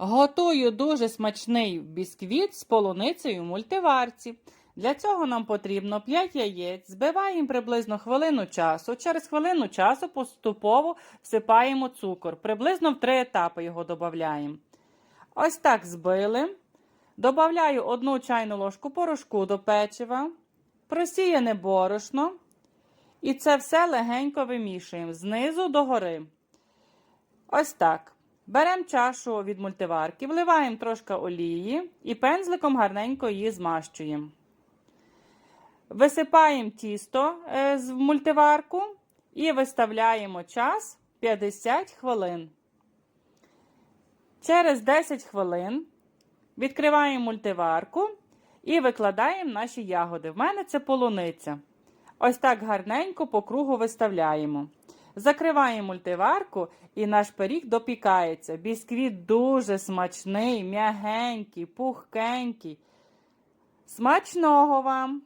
Готую дуже смачний бісквіт з полуницею в мультиварці. Для цього нам потрібно 5 яєць, збиваємо приблизно хвилину часу. Через хвилину часу поступово всипаємо цукор. Приблизно в 3 етапи його додаємо. Ось так збили. Добавляю 1 чайну ложку порошку до печива, просіяне борошно. І це все легенько вимішуємо знизу до гори. Ось так. Беремо чашу від мультиварки, вливаємо трошки олії і пензликом гарненько її змащуємо. Висипаємо тісто е, з мультиварку і виставляємо час 50 хвилин. Через 10 хвилин відкриваємо мультиварку і викладаємо наші ягоди. В мене це полуниця. Ось так гарненько по кругу виставляємо. Закриваємо мультиварку і наш пиріг допікається. Бісквіт дуже смачний, м'ягенький, пухкенький. Смачного вам!